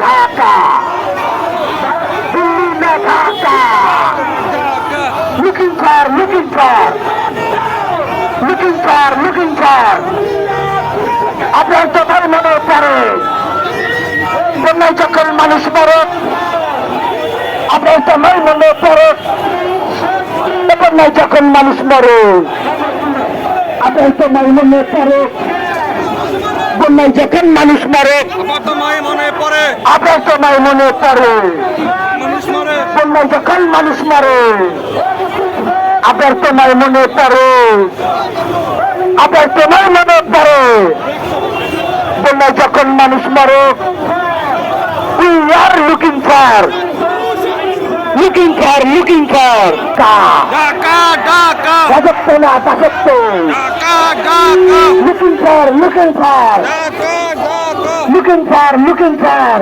ঢাকা দিল্লি না Dhaka looking for looking for looking for looking for আপনার চোখের মনে পড়ে। বন্যায় চোখের মানুষ পড়ে আপনার তোমার মনে পড়ে বন্যায় যখন মানুষ মরে মনে পড়ে। বন্যায় যখন মানুষ মরে আবার তো মায়ে মনে পড়ে। বন্যায় যখন মানুষ মরে আপনার তোমার মনে পড়ে। আপনার তোমার মনে পড়ে। বন্যায় যখন মানুষ মরে we are looking for looking for looking for কা ঢাকা ঢাকা রাজত্ব না দাসত্ব Dhaka Dhaka looking for looking for Dhaka Dhaka looking for, looking for.